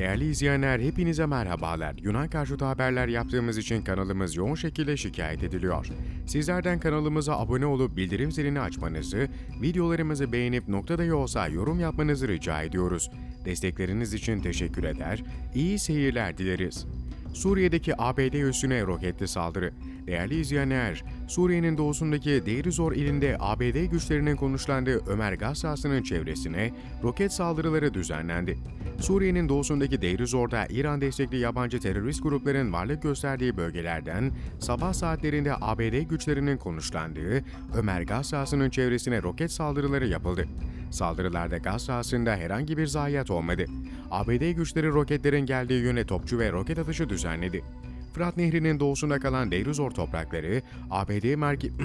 Değerli izleyenler hepinize merhabalar. Yunan karşıtı haberler yaptığımız için kanalımız yoğun şekilde şikayet ediliyor. Sizlerden kanalımıza abone olup bildirim zilini açmanızı, videolarımızı beğenip noktada olsa yorum yapmanızı rica ediyoruz. Destekleriniz için teşekkür eder, iyi seyirler dileriz. Suriye'deki ABD üssüne roketli saldırı. Değerli izleyenler, Suriye'nin doğusundaki Deirizor ilinde ABD güçlerinin konuşlandığı Ömer Gaz sahasının çevresine roket saldırıları düzenlendi. Suriye'nin doğusundaki Deirizor'da İran destekli yabancı terörist grupların varlık gösterdiği bölgelerden sabah saatlerinde ABD güçlerinin konuşlandığı Ömer Gaz sahasının çevresine roket saldırıları yapıldı. Saldırılarda gaz sahasında herhangi bir zayiat olmadı. ABD güçleri roketlerin geldiği yöne topçu ve roket atışı düzenledi. Fırat Nehri'nin doğusunda kalan Deirizor toprakları, ABD merke...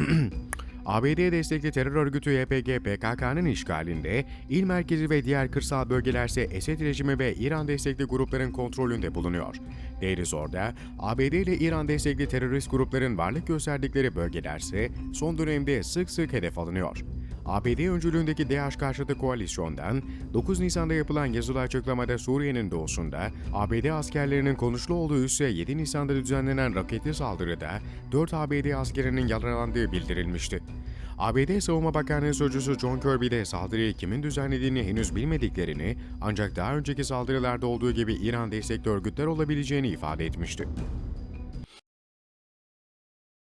ABD destekli terör örgütü YPG PKK'nın işgalinde, il merkezi ve diğer kırsal bölgelerse Esed rejimi ve İran destekli grupların kontrolünde bulunuyor. Deirizor'da ABD ile İran destekli terörist grupların varlık gösterdikleri bölgelerse son dönemde sık sık hedef alınıyor. ABD öncülüğündeki DH karşıtı koalisyondan 9 Nisan'da yapılan yazılı açıklamada Suriye'nin doğusunda ABD askerlerinin konuşlu olduğu üsse 7 Nisan'da düzenlenen roketli saldırıda 4 ABD askerinin yaralandığı bildirilmişti. ABD Savunma Bakanlığı Sözcüsü John Kirby de saldırıyı kimin düzenlediğini henüz bilmediklerini ancak daha önceki saldırılarda olduğu gibi İran destekli örgütler olabileceğini ifade etmişti.